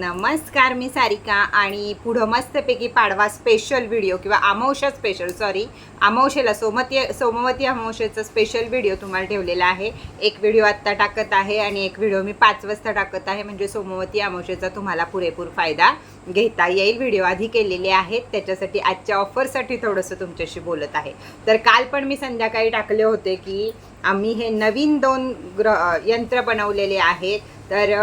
नमस्कार मी सारिका आणि पुढं मस्तपैकी पाडवा स्पेशल व्हिडिओ किंवा अमावशा स्पेशल सॉरी अमावशेला सोमती सोमवती अमावशेचा स्पेशल व्हिडिओ तुम्हाला ठेवलेला आहे. एक व्हिडिओ आत्ता टाकत आहे आणि एक व्हिडिओ मी पाच वाजता टाकत आहे. म्हणजे सोमवती अमावशेचा तुम्हाला पुरेपूर फायदा घेता येईल. व्हिडिओ आधी केलेले आहेत. त्याच्यासाठी आजच्या ऑफरसाठी थोडंसं तुमच्याशी बोलत आहे. तर काल पण मी संध्याकाळी टाकले होते की आम्ही हे नवीन दोन ग्र यंत्र बनवलेले आहेत. तर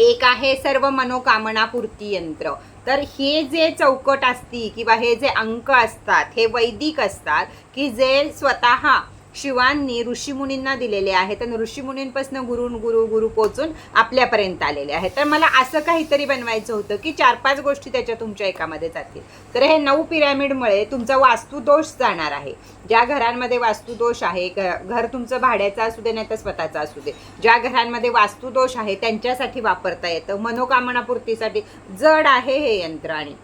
एक आहे सर्व मनोकामना पूर्ती यंत्र. तर हे जे चौकट असती किंवा हे जे अंक असतात हे वैदिक असतात की जे स्वतः शिवांनी ऋषीमुनींना दिलेले आहेत आणि ऋषीमुनींपासून गुरु गुरु गुरु पोचून आपल्यापर्यंत आलेले आहेत. तर मला असं काहीतरी बनवायचं होतं की चार पाच गोष्टी त्याच्या तुमच्या एकामध्ये जातील. तर हे नऊ पिरॅमिडमुळे तुमचा वास्तुदोष जाणार आहे. ज्या घरांमध्ये वास्तुदोष आहे घ- घर तुमचं भाड्याचं असू दे नाही तर स्वतःचं असू दे. ज्या घरांमध्ये वास्तुदोष आहे त्यांच्यासाठी वापरता येतं. मनोकामनापूर्तीसाठी जड आहे हे यंत्र आणि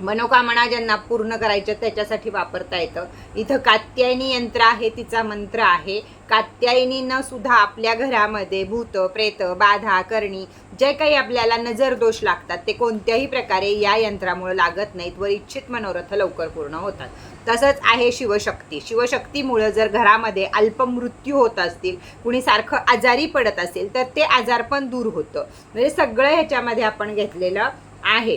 मनोकामना ज्यांना पूर्ण करायच्या त्याच्यासाठी वापरता येतं. इथं कात्यायनी यंत्र आहे तिचा मंत्र आहे. कात्यायनीनं सुद्धा आपल्या घरामध्ये भूत प्रेत बाधा करणी जे काही आपल्याला नजर दोष लागतात ते कोणत्याही प्रकारे या यंत्रामुळे लागत नाहीत. व इच्छित मनोरथ लवकर पूर्ण होतात. तसंच आहे शिवशक्ती. शिवशक्तीमुळं जर घरामध्ये अल्पमृत्यू होत असतील कुणी सारखं आजारी पडत असेल तर ते आजार पण दूर होतं. म्हणजे सगळं ह्याच्यामध्ये आपण घेतलेलं आहे.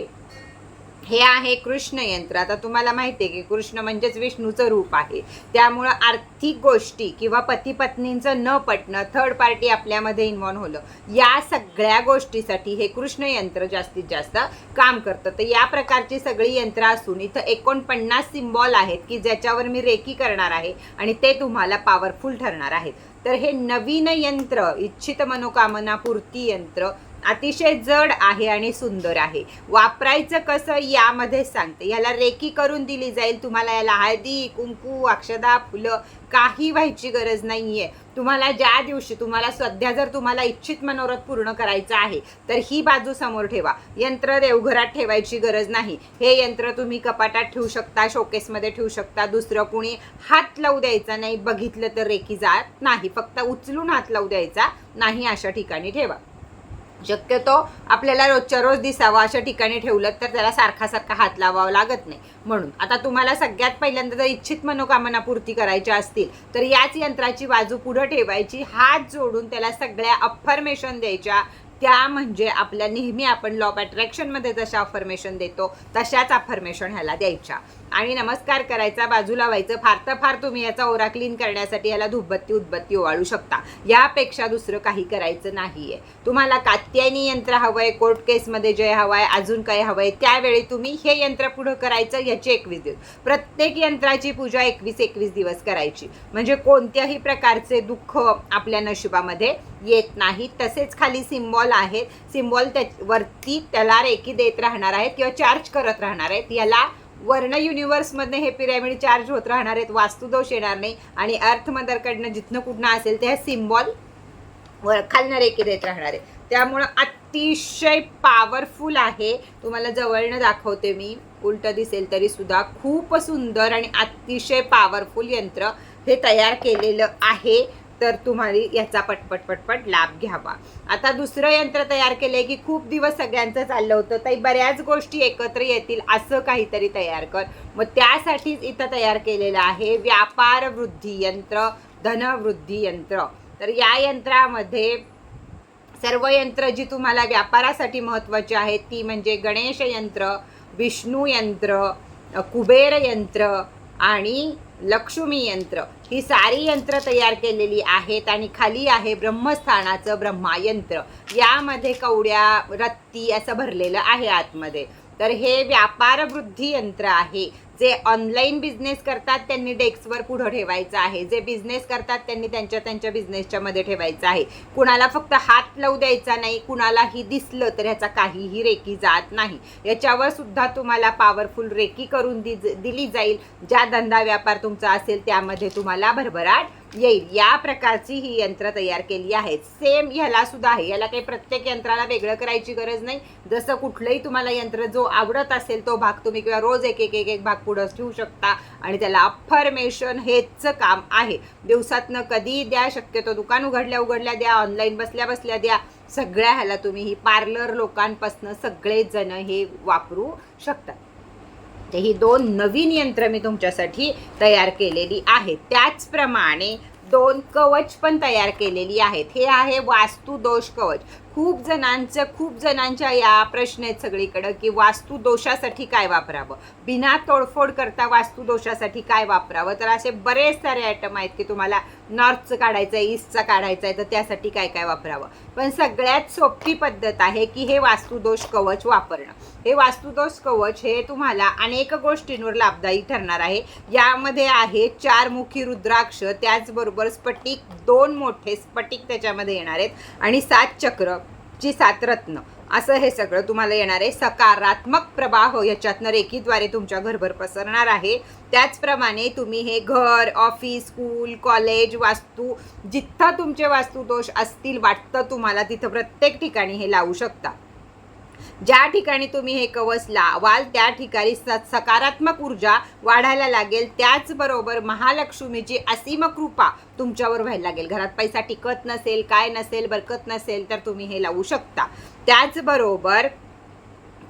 हे आहे कृष्ण यंत्र. आता तुम्हाला माहिती आहे की कृष्ण म्हणजेच विष्णूचं रूप आहे. त्यामुळं आर्थिक गोष्टी किंवा पती पत्नींचं न पटणं थर्ड पार्टी आपल्यामध्ये इन्व्हॉल्व्ह होलं या सगळ्या गोष्टीसाठी हे कृष्ण यंत्र जास्तीत जास्त काम करतं. तर या प्रकारची सगळी यंत्र असून इथं एकोणपन्नास सिम्बॉल आहेत की ज्याच्यावर मी रेकी करणार आहे आणि ते तुम्हाला पॉवरफुल ठरणार आहेत. तर हे नवीन यंत्र इच्छित मनोकामना पूर्ती यंत्र अतिशय जड आहे आणि सुंदर आहे. वापरायचं कसं यामध्ये सांगते. याला रेकी करून दिली जाईल. तुम्हाला याला हळदी कुंकू अक्षदा फुलं काही व्हायची गरज नाहीये. तुम्हाला ज्या दिवशी तुम्हाला सध्या जर तुम्हाला इच्छित मनोरथ पूर्ण करायचं आहे तर ही बाजू समोर ठेवा. यंत्र देवघरात ठेवायची गरज नाही. हे यंत्र तुम्ही कपाटात ठेवू शकता शोकेसमध्ये ठेवू शकता. दुसरं कुणी हात लावू द्यायचा नाही. बघितलं तर रेकी जात नाही. फक्त उचलून हात लावू द्यायचा नाही अशा ठिकाणी ठेवा. शक्यतो आपल्याला रोजच्या रोज दिसावा अशा ठिकाणी ठेवलं तर त्याला सारखा सारखा हात लावावा लागत नाही. म्हणून आता तुम्हाला सगळ्यात पहिल्यांदा जर इच्छित मनोकामना पूर्ती करायच्या असतील तर याच यंत्राची बाजू पुढं ठेवायची हात जोडून त्याला सगळ्या अफर्मेशन द्यायच्या. त्या म्हणजे आपल्या नेहमी आपण लॉ ऑफ अट्रॅक्शनमध्ये जशा अफर्मेशन देतो तशाच अफर्मेशन ह्याला द्यायच्या. आणि नमस्कार करायचा बाजूला व्हायचं फार तर फार तुम्ही याचा ओरा क्लीन करण्यासाठी याला धुपबत्ती उदबत्ती ओवाळू शकता. यापेक्षा दुसरं काही करायचं नाही आहे तुम्हाला कात्यायनी यंत्र हवं आहे कोर्ट केसमध्ये जे हवं आहे अजून काही आहे त्यावेळी तुम्ही हे यंत्र पुढं करायचं याचे एकवीस दिवस. प्रत्येक यंत्राची पूजा एकवीस एकवीस दिवस करायची. म्हणजे कोणत्याही प्रकारचे दुःख आपल्या नशिबामध्ये येत नाही. तसेच खाली सिम्बॉल आहेत. सिम्बॉल त्या वरती त्याला रेकी देत राहणार आहेत किंवा चार्ज करत राहणार आहेत. याला वर्ण युनिवर्समधनं हे पिरॅमिड चार्ज होत राहणार आहेत वास्तुदोष येणार नाही आणि अर्थमदरकडनं जिथनं कुठनं असेल ते सिम्बॉल वर खालनं रेकी देत राहणार आहे त्यामुळं अतिशय पॉवरफुल आहे. तुम्हाला जवळनं दाखवते मी. उलटं दिसेल तरी सुद्धा खूप सुंदर आणि अतिशय पॉवरफुल यंत्र हे तयार केलेलं आहे. तर तुम्हाला याचा पटपट पटपट लाभ घ्यावा. आता दुसरं यंत्र तयार केलंय की खूप दिवस सगळ्यांचं चाललं होतं ताई बऱ्याच गोष्टी एकत्र येतील असं काहीतरी तयार कर. मग त्यासाठीच इथं तयार केलेलं आहे व्यापार वृद्धी यंत्र धनवृद्धी यंत्र. तर या यंत्रामध्ये सर्व यंत्र जी तुम्हाला व्यापारासाठी महत्त्वाची आहेत ती म्हणजे गणेश यंत्र विष्णू यंत्र कुबेर यंत्र आणि लक्ष्मी यंत्र. ही सारी यंत्र तयार केलेली आहेत आणि खाली आहे ब्रह्मस्थानाचं ब्रह्मा यंत्र. यामध्ये कवड्या रत्ती असं भरलेलं आहे आतमध्ये. तर हे व्यापार वृद्धी यंत्र आहे. जे ऑनलाईन बिझनेस करतात त्यांनी डेस्कवर पुढं ठेवायचं आहे. जे बिझनेस करतात त्यांनी त्यांच्या त्यांच्या बिझनेसच्या मध्ये ठेवायचं आहे. कुणाला फक्त हात लावू द्यायचा नाही कुणालाही दिसलं तर ह्याचा काहीही रेकी जात नाही. याच्यावर सुद्धा तुम्हाला पॉवरफुल रेकी करून दि दिली जाईल. ज्या धंदा व्यापार तुमचा असेल त्यामध्ये तुम्हाला भरभराट येईल. या प्रकारची ही यंत्र तयार केली आहेत सेम ह्याला सुद्धा आहे. याला काही प्रत्येक यंत्राला वेगळं करायची गरज नाही. जसं कुठलंही तुम्हाला यंत्र जो आवडत असेल तो भाग तुम्ही किंवा रोज एक एक एक एक भाग पुढं ठेवू शकता. आणि त्याला अफर्मेशन हेच काम आहे. दिवसातनं कधीही द्या शक्यतो दुकान उघडल्या उघडल्या द्या ऑनलाईन बसल्या बसल्या द्या. सगळ्या ह्याला तुम्ही ही पार्लर लोकांपासनं सगळेजण हे वापरू शकतात. तर ही दोन नवीन यंत्र मी तुमच्यासाठी तयार केलेली आहेत. त्याचप्रमाणे दोन कवच पण तयार केलेली आहेत. हे आहे वास्तू दोष कवच. खूप जणांचं खूप जणांच्या या प्रश्न आहेत सगळीकडं की वास्तू दोषासाठी काय वापरावं? बिना तोडफोड करता वास्तू दोषासाठी काय वापरावं? तर असे बरेच सारे आयटम आहेत की तुम्हाला नॉर्थचं काढायचं आहे ईस्टचं काढायचं आहे तर त्यासाठी काय काय वापरावं? पण सगळ्यात सोपी पद्धत आहे की हे वास्तुदोष कवच वापरणं. हे वास्तुदोष कवच हे तुम्हाला अनेक गोष्टींवर लाभदायी ठरणार आहे. यामध्ये आहे चार मुखी रुद्राक्ष त्याचबरोबर स्फटिक दोन मोठे स्फटिक त्याच्यामध्ये येणार आहेत. आणि सात चक्र ची सात रत्न. असं हे सगळं तुम्हाला येणार आहे. सकारात्मक प्रवाह याच्यातनं रेखीद्वारे तुमच्या घरभर पसरणार आहे. त्याचप्रमाणे तुम्ही हे घर ऑफिस स्कूल कॉलेज वास्तू जिथं तुमचे वास्तुदोष असतील वाटतं तुम्हाला तिथं प्रत्येक ठिकाणी हे लावू शकता. ज्या ठिकाणी तुम्ही हे कवच लावाल त्या ठिकाणी स सकारात्मक ऊर्जा वाढायला लागेल. त्याचबरोबर महालक्ष्मीची असीम कृपा तुमच्यावर व्हायला लागेल. घरात पैसा टिकत नसेल काय नसेल बरकत नसेल तर तुम्ही हे लावू शकता. त्याचबरोबर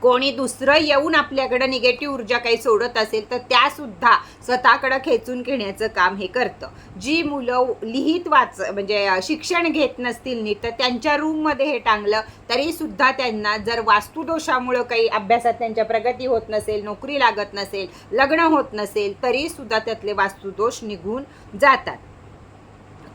कोणी दुसरं येऊन आपल्याकडं निगेटिव्ह ऊर्जा काही सोडत असेल तर त्यासुद्धा स्वतःकडं खेचून घेण्याचं काम हे करतं. जी मुलं लिहित वाच म्हणजे शिक्षण घेत नसतील नीट तर त्यांच्या रूममध्ये हे टांगलं तरीसुद्धा त्यांना जर वास्तुदोषामुळं काही अभ्यासात त्यांच्या प्रगती होत नसेल नोकरी लागत नसेल लग्न होत नसेल तरीसुद्धा त्यातले वास्तुदोष निघून जातात.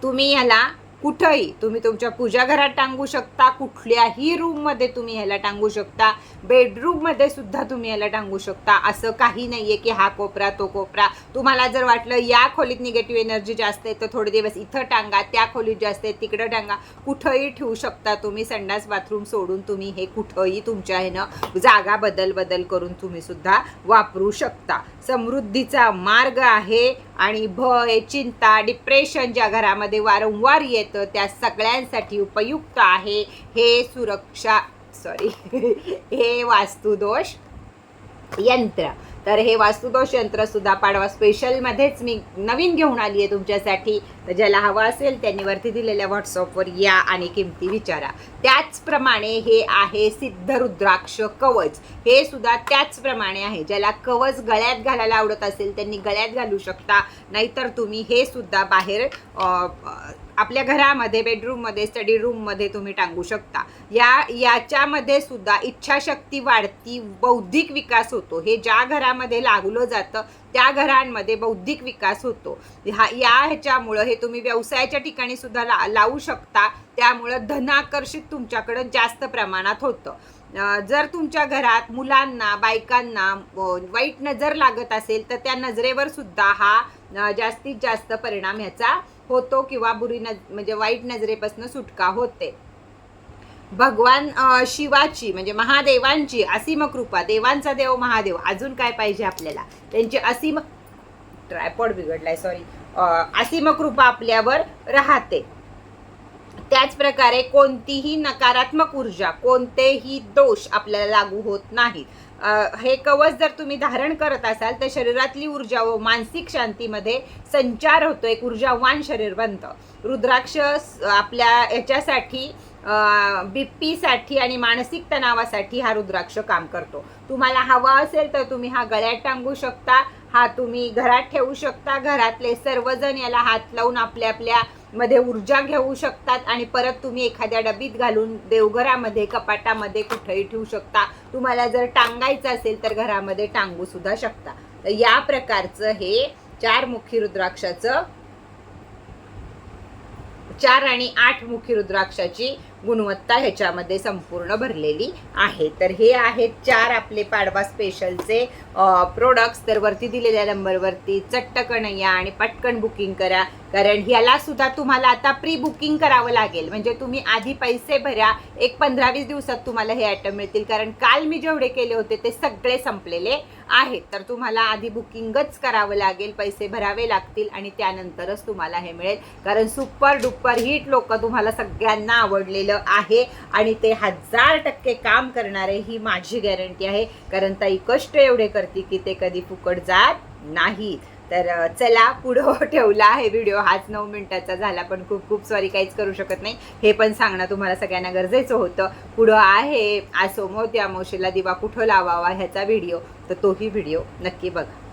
तुम्ही ह्याला कुठंही तुम्ही तुमच्या पूजा घरात टांगू शकता कुठल्याही रूममध्ये तुम्ही ह्याला टांगू शकता बेडरूममध्ये सुद्धा तुम्ही ह्याला टांगू शकता. असं काही नाही आहे की हा कोपरा तो कोपरा. तुम्हाला जर वाटलं या खोलीत निगेटिव्ह एनर्जी जास्त आहे तर थोडे दिवस इथं टांगा त्या खोलीत जास्त आहे तिकडं टांगा. कुठंही ठेवू शकता तुम्ही संडास बाथरूम सोडून तुम्ही हे कुठंही तुमच्या ह्यानं जागा बदल बदल करून तुम्ही सुद्धा वापरू शकता. समृद्धीचा मार्ग आहे आणि भय चिंता डिप्रेशन ज्या घरामध्ये वारंवार येत त्या सगळ्यांसाठी उपयुक्त आहे. हे सुरक्षा सॉरी हे वास्तुदोष यंत्र. तर हे वास्तुदोष यंत्र सुद्धा पाडवा स्पेशलमध्येच मी नवीन घेऊन आली आहे तुमच्यासाठी. तर ज्याला हवं असेल त्यांनी वरती दिलेल्या व्हॉट्सअपवर या आणि किमती विचारा. त्याचप्रमाणे हे आहे सिद्ध रुद्राक्ष कवच. हे सुद्धा त्याचप्रमाणे आहे. ज्याला कवच गळ्यात घालायला आवडत असेल त्यांनी गळ्यात घालू शकता. नाहीतर तुम्ही हे सुद्धा बाहेर आपल्या घरामध्ये बेडरूममध्ये स्टडी रूममध्ये तुम्ही टांगू शकता. या याच्यामध्ये सुद्धा इच्छाशक्ती वाढती बौद्धिक विकास होतो. हे ज्या घरामध्ये लागलं जातं त्या घरांमध्ये बौद्धिक विकास होतो. हा या ह्याच्यामुळं हे तुम्ही व्यवसायाच्या ठिकाणी सुद्धा ला लावू शकता. त्यामुळं धनाकर्षित तुमच्याकडं जास्त प्रमाणात होतं. जर तुमच्या घरात मुलांना बायकांना वाईट नजर लागत असेल तर त्या नजरेवर सुद्धा हा जास्तीत जास्त परिणाम ह्याचा होतो किंवा बुरी नज म्हणजे वाईट नजरेपासून सुटका होते. भगवान शिवाची म्हणजे महादेवांची असीम कृपा देवांचा देव महादेव अजून काय पाहिजे आपल्याला? त्यांची असीम ट्रायपॉड बिघडलाय सॉरी असीम कृपा आपल्यावर राहते. त्याच प्रकारे कोणतीही नकारात्मक ऊर्जा कोणतेही दोष आपल्याला लागू होत नाहीत. हे कवच जर तुम्ही धारण करत असाल तर शरीरातली ऊर्जा व मानसिक शांतीमध्ये संचार होतो एक ऊर्जावान शरीर बनतं. रुद्राक्ष आपल्या याच्यासाठी बीपीसाठी आणि मानसिक तणावासाठी हा रुद्राक्ष काम करतो. तुम्हाला हवा असेल तर तुम्ही हा गळ्यात टांगू शकता. हा तुम्ही घरात ठेवू शकता. घरातले सर्वजण याला हात लावून आपल्या आपल्या मध्ये ऊर्जा घेऊ शकतात आणि परत तुम्ही एखाद्या डबीत घालून देवघरामध्ये कपाटामध्ये कुठेही ठेवू शकता. तुम्हाला जर टांगायचं असेल तर घरामध्ये टांगू सुद्धा शकता. तर या प्रकारचं हे चार मुखी रुद्राक्षाचं चार आणि आठ मुखी रुद्राक्षाची गुणवत्ता ह्याच्यामध्ये संपूर्ण भरलेली आहे. तर हे आहेत चार आपले पाडवा स्पेशलचे प्रोडक्ट्स तर वरती दिलेल्या नंबरवरती चट्टकन या आणि पटकन बुकिंग करा. कारण ह्याला सुद्धा तुम्हाला आता प्री बुकिंग करावं लागेल. म्हणजे तुम्ही आधी पैसे भरा एक पंधरा वीस दिवसात तुम्हाला हे आयटम मिळतील. कारण काल मी जेवढे केले होते ते सगळे संपलेले आहेत. तर तुम्हाला आधी बुकिंगच करावं लागेल पैसे भरावे लागतील आणि त्यानंतरच तुम्हाला हे मिळेल. कारण सुपर डुपर हिट लोक तुम्हाला सगळ्यांना आवडलेलं आहे आणि ते हजार टक्के काम करणारे ही माझी गॅरंटी आहे. कारण ताई कष्ट एवढे करते की ते कधी फुकट जात नाहीत. तर चला पुढं ठेवला आहे व्हिडिओ. हाच नऊ मिनिटाचा झाला पण खूप खूप सॉरी काहीच करू शकत नाही. हे पण सांगणं तुम्हाला सगळ्यांना गरजेचं होतं. पुढं आहे आज त्या मोशीला दिवा कुठं लावावा ह्याचा व्हिडिओ. तर तोही व्हिडिओ नक्की बघा.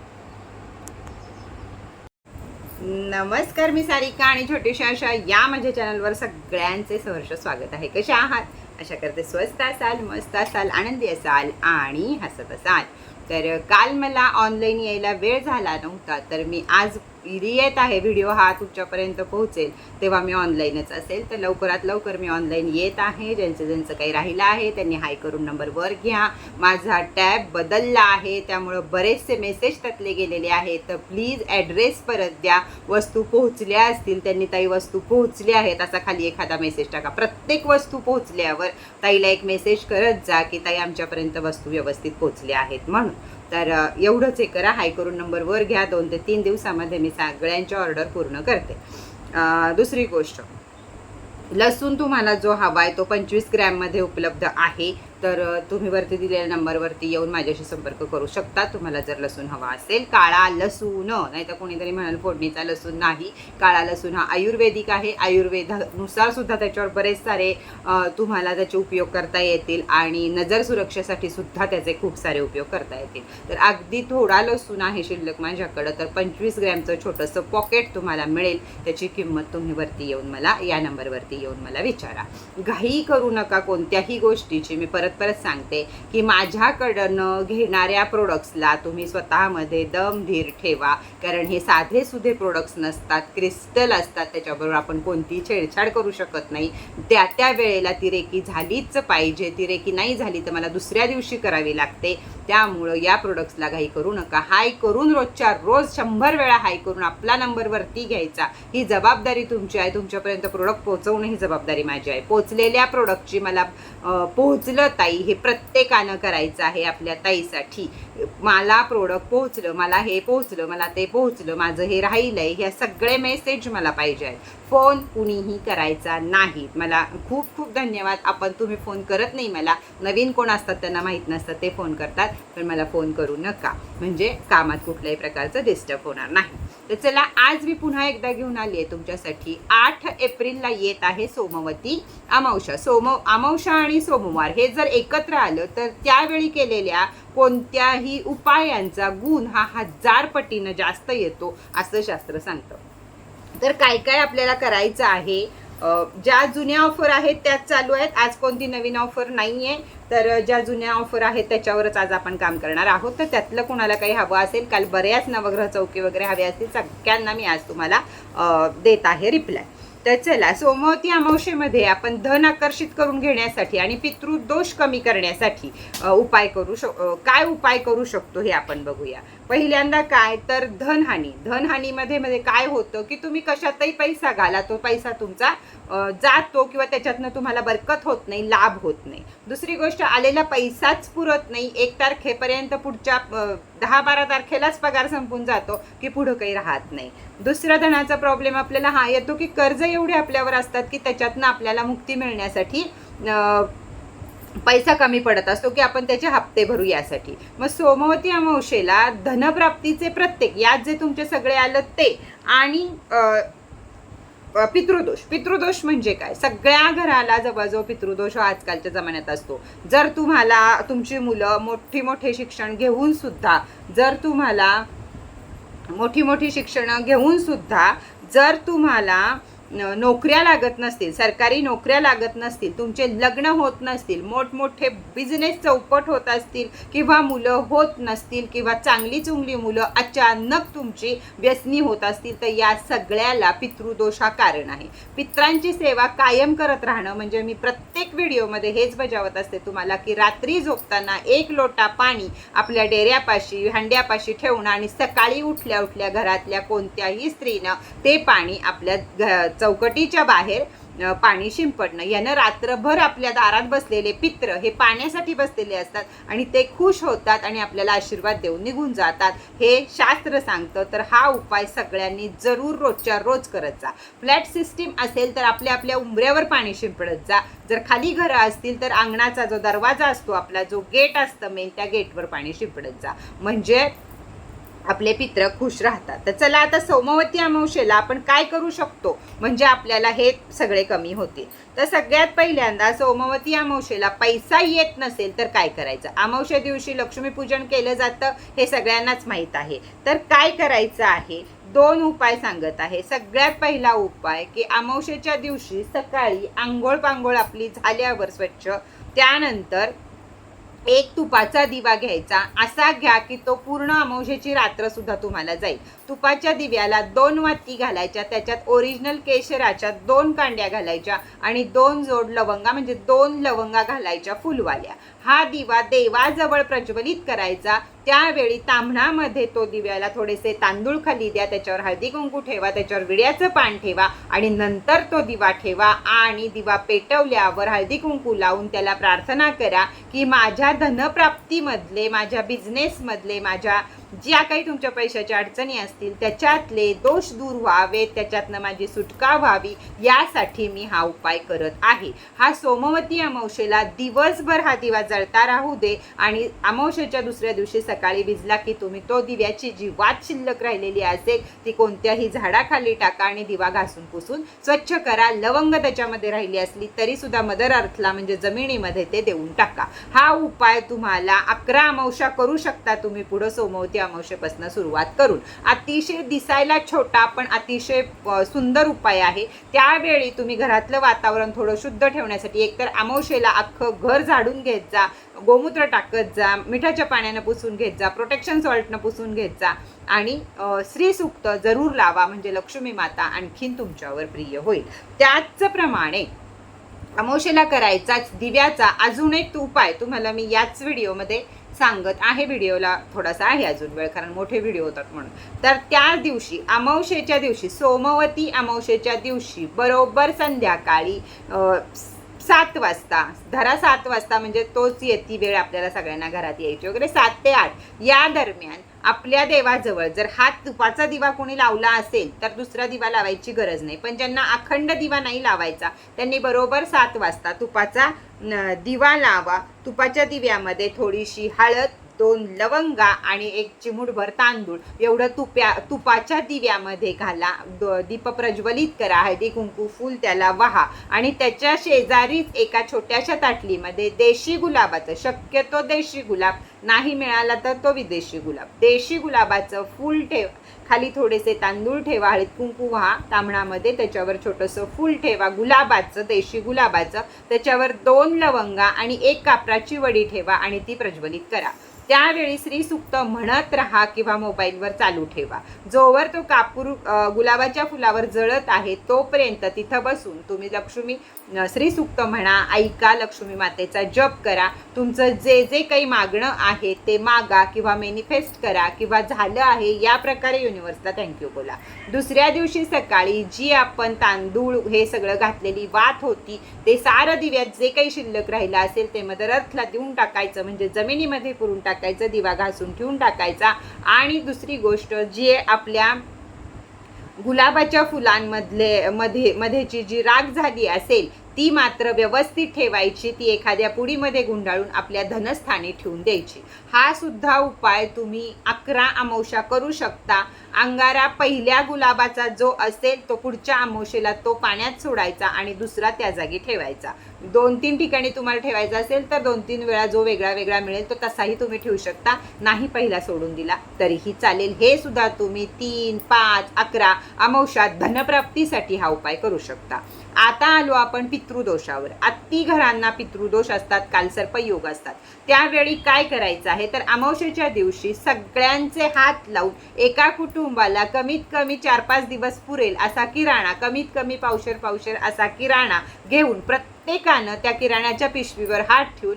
नमस्कार मी सारिका आणि छोटीशा अशा या माझ्या चॅनलवर सगळ्यांचे सहर्ष स्वागत आहे. कशा आहात? अशा करते स्वस्त असाल मस्त असाल आनंदी असाल आणि हसत असाल. तर काल मला ऑनलाईन यायला वेळ झाला नव्हता तर मी आज येत आहे व्हिडिओ हा तुमच्यापर्यंत पोहोचेल. तेव्हा मी ऑनलाईनच असेल तर लवकरात लवकर मी ऑनलाईन येत आहे. ज्यांचं ज्यांचं काही राहिलं आहे त्यांनी हाय करून नंबर वर घ्या. माझा टॅब बदलला आहे त्यामुळं बरेचसे मेसेज त्यातले गेलेले आहेत. तर प्लीज ॲड्रेस परत द्या. वस्तू पोहोचल्या असतील त्यांनी ताई वस्तू पोहोचल्या आहेत. असा खाली एखादा मेसेज टाका. प्रत्येक वस्तू पोहोचल्यावर ताईला एक मेसेज करत जा की ताई आमच्यापर्यंत वस्तू व्यवस्थित पोहोचल्या आहेत म्हणून. तर एवढंच हे करा. हाय करून नंबर वर घ्या. दोन ते तीन दिवसामध्ये मी सगळ्यांची ऑर्डर पूर्ण करते. दुसरी गोष्ट. लसूण तुम्हाला जो हवा आहे तो पंचवीस ग्रॅममध्ये उपलब्ध आहे. तर तुम्ही वरती दिलेल्या नंबरवरती येऊन माझ्याशी संपर्क करू शकता. तुम्हाला जर लसूण हवा असेल काळा लसूण नाही तर कोणीतरी म्हणाल फोडणीचा लसूण नाही. काळा लसूण हा आयुर्वेदिक आहे. आयुर्वेदानुसार सुद्धा त्याच्यावर बरेच सारे तुम्हाला त्याचे उपयोग करता येतील आणि नजर सुरक्षेसाठी सुद्धा त्याचे खूप सारे उपयोग करता येतील. तर अगदी थोडा लसूण आहे शिल्लक माझ्याकडं तर पंचवीस ग्रॅमचं छोटंसं पॉकेट तुम्हाला मिळेल. त्याची किंमत तुम्ही वरती येऊन मला या नंबरवरती येऊन मला विचारा. घाई करू नका कोणत्याही गोष्टीची. मी परत परत सांगते की माझ्याकडनं घेणाऱ्या प्रोडक्ट्सला तुम्ही स्वतःमध्ये दम धीर ठेवा. कारण हे साधे सुधे प्रोडक्ट्स नसतात. क्रिस्टल असतात. त्याच्याबरोबर आपण कोणती छेडछाड करू शकत नाही. त्या त्या वेळेला ती रेकी झालीच पाहिजे. ती रेकी नाही झाली तर मला दुसऱ्या दिवशी करावी लागते. त्यामुळं या प्रोडक्ट्सला घाई करू नका. हाय करून रोजच्या रोज शंभर वेळा हाय करून आपला नंबर वरती घ्यायचा. ही जबाबदारी तुमची आहे. तुमच्यापर्यंत प्रोडक्ट पोहोचवणं ही जबाबदारी माझी आहे. पोचलेल्या प्रोडक्टची मला पोहोचलं ताई हे प्रत्येकानं करायचं आहे आपल्या ताईसाठी. मला प्रोडक्ट पोहोचलं मला हे पोहोचलं मला ते पोहोचलं माझं हे राहिलंय ह्या सगळे मेसेज मला पाहिजे आहेत. फोन कुणीही करायचा नाही. मला खूप खूप धन्यवाद. आपण तुम्ही फोन करत नाही मला. नवीन कोण असतात त्यांना माहीत नसतं ते फोन करतात. पण मला फोन करू नका. म्हणजे कामात कुठल्याही प्रकारचं डिस्टर्ब होणार नाही. तर चला आज मी पुन्हा एकदा घेऊन आली आहे तुमच्यासाठी. आठ एप्रिलला येत आहे सोमवती अमावशा सोम अमावशा आणि सोमवार हे जर एकत्र आलं तर त्यावेळी केलेल्या कोणत्याही उपायांचा गुण हा हजार पटीनं जास्त येतो असं शास्त्र सांगतं. तर काय काय आपल्याला करायचं आहे? ज्या जुन्या ऑफर आहेत त्याच चालू आहेत. आज कोणती नवीन ऑफर नाही आहे तर ज्या जुन्या ऑफर आहेत त्याच्यावरच आज आपण काम करणार आहोत. तर त्यातलं कोणाला काही हवं असेल काल बऱ्याच नवग्रह चौकी वगैरे हवे असतील सगळ्यांना मी आज तुम्हाला देत आहे रिप्लाय. तर चला सोमवती अमावशेमध्ये आपण धन आकर्षित करून घेण्यासाठी आणि पितृदोष कमी करण्यासाठी उपाय करू शक काय उपाय करू शकतो हे आपण बघूया. पहिल्यांदा काय? तर धनहानी. धनहानीमध्ये मध्ये काय होतं की तुम्ही कशातही पैसा घाला तो पैसा तुमचा जातो किंवा त्याच्यातनं तुम्हाला बरकत होत नाही लाभ होत नाही. दुसरी गोष्ट आलेला पैसाच पुरत नाही. एक तारखेपर्यंत पुढच्या दहा बारा तारखेलाच पगार संपून जातो की पुढं काही राहत नाही. दुसरा धनाचा प्रॉब्लेम आपल्याला हा येतो की कर्ज एवढे आपल्यावर असतात की त्याच्यातनं आपल्याला मुक्ती मिळण्यासाठी पैसा कमी पडत असतो की आपण त्याचे हप्ते भरू यासाठी. मग सोमवती अमावशेला धनप्राप्तीचे प्रत्येक यात जे तुमचे सगळे आलं ते आणि पितृदोष. पितृदोष म्हणजे काय? सगळ्या घराला जवळजवळ पितृदोष हा आजकालच्या जमान्यात असतो. जर तुम्हाला तुमची मुलं मोठी मोठे शिक्षण घेऊन सुद्धा जर तुम्हाला मोठी मोठी शिक्षणं घेऊन सुद्धा जर तुम्हाला नोकऱ्या लागत नसतील सरकारी नोकऱ्या लागत नसतील तुमचे लग्न होत नसतील मोठमोठे बिझनेस चौपट होत असतील किंवा मुलं होत नसतील किंवा चांगली चुंगली मुलं अचानक तुमची व्यसनी होत असतील तर या सगळ्याला पितृदोष हा कारण आहे. पित्रांची सेवा कायम करत राहणं म्हणजे मी प्रत्येक व्हिडिओमध्ये हेच बजावत असते तुम्हाला की रात्री झोपताना एक लोटा पाणी आपल्या डेऱ्यापाशी हांड्यापाशी ठेवणं आणि सकाळी उठल्या उठल्या घरातल्या कोणत्याही स्त्रीनं ते पाणी आपल्या घ- चौकटीच्या बाहेर पाणी शिंपडणं. यानं रात्रभर आपल्या दारात बसलेले पित्र हे पाण्यासाठी बसलेले असतात आणि ते खुश होतात आणि आपल्याला आशीर्वाद देऊन निघून जातात. हे शास्त्र सांगतं. तर हा उपाय सगळ्यांनी जरूर रोजच्या रोज करत जा. फ्लॅट सिस्टीम असेल तर आपल्या आपल्या उंबऱ्यावर पाणी शिंपडत जा. जर खाली घरं असतील तर अंगणाचा जो दरवाजा असतो आपला जो गेट असतं मेन त्या गेटवर पाणी शिंपडत जा. म्हणजे आपले पित्र खुश राहतात. तर चला आता सोमवती अमावशेला आपण काय करू शकतो? म्हणजे आपल्याला हे सगळे कमी होतील. तर सगळ्यात पहिल्यांदा सोमवती अमावशेला पैसा येत नसेल तर काय करायचं? अमावशे दिवशी लक्ष्मीपूजन केलं जातं हे सगळ्यांनाच माहीत आहे. तर काय करायचं आहे? दोन उपाय सांगत आहे. सगळ्यात पहिला उपाय की अमावशेच्या दिवशी सकाळी आंघोळ पांघोळ आपली झाल्यावर स्वच्छ. त्यानंतर एक तुपाचा दिवा घ्यायचा असा घ्या की तो पूर्ण अमावशेची रात्र सुद्धा तुम्हाला जाईल. तुपाच्या दिव्याला दोन वाती घालायच्या त्याच्यात ओरिजिनल केशराच्या दोन कांड्या घालायच्या आणि दोन जोड लवंगा म्हणजे दोन लवंगा घालायच्या फुलवाल्या. हा दिवा देवाजवळ प्रज्वलित करायचा. त्यावेळी ताम्हणामध्ये तो दिव्याला थोडेसे तांदूळ खाली द्या त्याच्यावर हळदी कुंकू ठेवा त्याच्यावर विड्याचं पान ठेवा आणि नंतर तो दिवा ठेवा आणि दिवा पेटवल्यावर हळदी कुंकू लावून त्याला प्रार्थना करा की माझ्या धनप्राप्तीमधले माझ्या बिझनेसमधले माझ्या ज्या काही तुमच्या पैशाच्या अडचणी असतील त्याच्यातले दोष दूर व्हावे त्याच्यातनं माझी सुटका व्हावी यासाठी मी हा उपाय करत आहे. हा सोमवती अमावशेला दिवसभर हा दिवा जळता राहू दे आणि अमावशेच्या दुसऱ्या दिवशी सकाळी भिजला की तुम्ही तो दिव्याची जी वात शिल्लक राहिलेली असेल ती कोणत्याही झाडाखाली टाका आणि दिवा घासून पुसून स्वच्छ करा. लवंग त्याच्यामध्ये राहिली असली तरी सुद्धा मदर अर्थला म्हणजे जमिनीमध्ये ते देऊन टाका. हा उपाय तुम्हाला अकरा अमावश्या करू शकता. तुम्ही पुढं सोमवती अमावस्येपासून सुरुवात करून. अतिशय दिसायला छोटा पण अतिशय सुंदर उपाय आहे. त्यावेळी तुम्ही घरातलं वातावरण थोडं शुद्ध ठेवण्यासाठी एकतर अमावस्येला अख्खं घर झाडून घेत जा गोमूत्र टाकत जा मिठाच्या पाण्यानं पुसून घेत जा प्रोटेक्शन सॉल्टनं पुसून घेत जा आणि अ, श्रीसूक्त जरूर लावा म्हणजे लक्ष्मी माता आणखीन तुमच्यावर प्रिय होईल. त्याचप्रमाणे अमावस्येला करायचाच दिव्याचा अजून एक उपाय तुम्हाला मी याच व्हिडिओमध्ये सांगत आहे व्हिडिओला थोडासा आहे अजून वेळ कारण मोठे व्हिडिओ होतात म्हणून. तर त्या दिवशी अमावशेच्या दिवशी सोमवती अमावशेच्या दिवशी बरोबर संध्याकाळी सात वाजता धरा सात वाजता म्हणजे तोच येती वेळ आपल्याला सगळ्यांना घरात यायची वगैरे सात ते आठ या दरम्यान आपल्या देवाजवळ जर हा तुपाचा दिवा कोणी लावला असेल तर दुसरा दिवा लावायची गरज नाही. पण ज्यांना अखंड दिवा नाही लावायचा त्यांनी बरोबर सात वाजता तुपाचा दिवा लावा. तुपाच्या दिव्यामध्ये थोडीशी हळद दोन लवंगा आणि एक चिमूटभर तांदूळ. एवढं तुप्या तुपाच्या दिव्यामध्ये घाला. द- दीप प्रज्वलित करा. हळदी कुंकू फूल त्याला वाहा. आणि त्याच्या शेजारीच एका छोट्याशा ताटलीमध्ये देशी गुलाबाचं शक्यतो देशी गुलाब नाही मिळाला तर तो विदेशी गुलाब. देशी गुलाबाचं फूल ठेव खाली थोडेसे तांदूळ ठेवा. हळद कुंकू व्हा. तांबणामध्ये त्याच्यावर छोटंसं फूल ठेवा. गुलाबाचं देशी गुलाबाचं त्याच्यावर दोन लवंगा आणि एक कापराची वडी ठेवा आणि ती प्रज्वलित करा. त्यावेळी श्रीसुक्त म्हणत राहा किंवा मोबाईलवर चालू ठेवा. जोवर तो कापूर गुलाबाच्या फुलावर जळत आहे तोपर्यंत तिथं बसून तुम्ही लक्ष्मी श्री सुक्त म्हणा ऐका लक्ष्मी मातेचा जप करा. तुमचं जे जे काही मागणं आहे ते मागा किंवा मेनिफेस्ट करा किंवा झालं आहे या प्रकारे युनिव्हर्सला थँक्यू बोला. दुसऱ्या दिवशी सकाळी जी आपण तांदूळ हे सगळं घातलेली वात होती ते सारं दिव्यात जे काही शिल्लक राहिलं असेल ते मदर अर्थला देऊन टाकायचं म्हणजे जमिनीमध्ये पुरून टाकायचं दिवा घासून ठेवून टाकायचा. आणि दुसरी गोष्ट जी आपल्या गुलाबाच्या फुलांमधले मध्ये मध्येची जी राग झाली असेल ती मात्र व्यवस्थित ठेवायची. ती एखाद्या पुडीमध्ये गुंडाळून आपल्या धनस्थानी ठेवून द्यायची. हा सुद्धा उपाय तुम्ही अकरा अमावशा करू शकता. अंगारा पहिल्या गुलाबाचा जो असेल तो पुढच्या अमावशेला तो पाण्यात सोडायचा आणि दुसरा त्या जागी ठेवायचा. दोन तीन ठिकाणी तुम्हाला ठेवायचा असेल तर दोन तीन वेळा जो वेगळा वेगळा मिळेल तो तसाही तुम्ही ठेवू शकता. नाही पहिला सोडून दिला तरीही चालेल. हे सुद्धा तुम्ही तीन पाच अकरा अमावशात धनप्राप्तीसाठी हा उपाय करू शकता. आता आलो आपण पितृदोषावर. आत्ती घरांना पितृदोष असतात कालसर्प योग असतात. त्यावेळी काय करायचं आहे? तर अमावशेच्या दिवशी सगळ्यांचे हात लावून एका कुटुंबाला कमीत कमी चार पाच दिवस पुरेल असा किराणा कमीत कमी पावशेर पावशेर असा किराणा घेऊन प्रत्येकानं त्या किराण्याच्या पिशवीवर हात ठेवून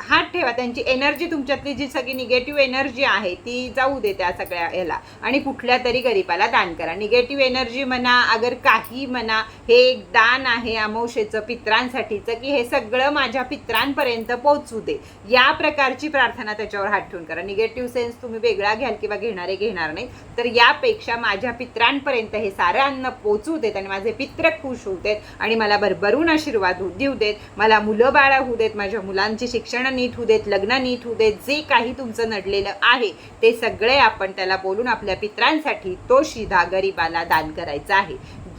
हात ठेवा त्यांची एनर्जी तुमच्यातली जी सगळी निगेटिव्ह एनर्जी आहे ती जाऊ दे त्या सगळ्या ह्याला. आणि कुठल्या तरी गरीबाला दान करा. निगेटिव्ह एनर्जी म्हणा अगर काही म्हणा हे एक दान आहे अमावशेचं पित्रांसाठीचं की हे सगळं माझ्या पित्रांपर्यंत पोहोचू दे. या प्रकारची प्रार्थना त्याच्यावर हात ठेवून करा. निगेटिव्ह सेन्स तुम्ही वेगळा घ्याल किंवा घेणारे घेणार नाही तर यापेक्षा माझ्या पित्रांपर्यंत हे सारं अन्न पोचू देत आणि माझे पित्र खुश होऊ देत आणि मला भरभरून आशीर्वाद देऊ देत. मला मुलं बाळा होऊ देत. माझ्या मुलांची शिक्षण लग्न नीट होऊ देत लग्न नीट होऊ देत जे काही तुमचं नडलेलं आहे ते सगळे आपण त्याला बोलून आपल्या पित्रांसाठी तो शिधा गरिबाला दान करायचा आहे.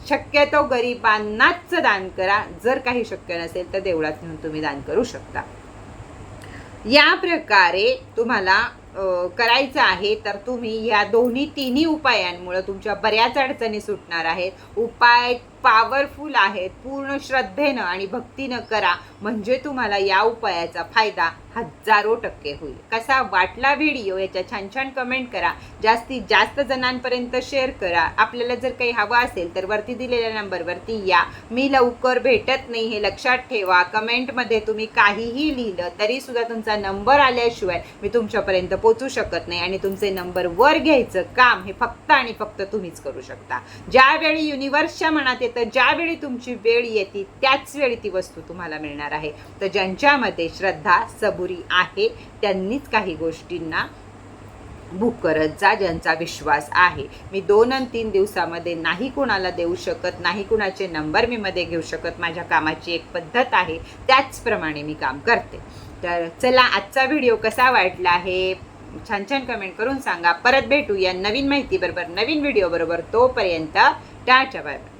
शक्यतो गरिबांनाच दान करा जर काही शक्य नसेल तर देवळात नेऊन तुम्ही दान करू शकता. या प्रकारे तुम्हाला करायचं आहे तर तुम्ही या दोन्ही तिन्ही उपायांमुळे तुमच्या बऱ्याच अडचणी सुटणार आहेत. उपाय पॉवरफुल आहेत पूर्ण श्रद्धेनं आणि भक्तीनं करा. म्हणजे तुम्हाला या उपायाचा फायदा हजारो टक्के होईल. कसा वाटला व्हिडिओ याच्या छान छान कमेंट करा. जास्तीत जास्त जणांपर्यंत शेअर करा. आपल्याला जर काही हवं असेल तर वरती दिलेल्या नंबरवरती या. मी लवकर भेटत नाही हे लक्षात ठेवा. कमेंटमध्ये तुम्ही काहीही लिहिलं तरी सुद्धा तुमचा नंबर आल्याशिवाय मी तुमच्यापर्यंत पोचू शकत नाही आणि तुमचे नंबर वर घ्यायचं काम हे फक्त आणि फक्त तुम्हीच करू शकता. ज्यावेळी युनिव्हर्सच्या मनात येतं ज्यावेळी तुमची वेळ येते त्याच वेळी ती वस्तू तुम्हाला मिळणार. आहे. तर ज्यांच्यामध्ये श्रद्धा सबुरी आहे त्यांनीच काही गोष्टींना बुक करत जा ज्यांचा विश्वास आहे. मी दोन आणि तीन दिवसामध्ये नाही कोणाला देऊ शकत नाही कुणाचे नंबर मी मध्ये घेऊ शकत माझ्या कामाची एक पद्धत आहे त्याचप्रमाणे मी काम करते. तर चला आजचा व्हिडिओ कसा वाटला आहे छान छान कमेंट करून सांगा. परत भेटू या नवीन माहिती बरोबर नवीन व्हिडिओ बरोबर तोपर्यंत टाटा बाय बाय.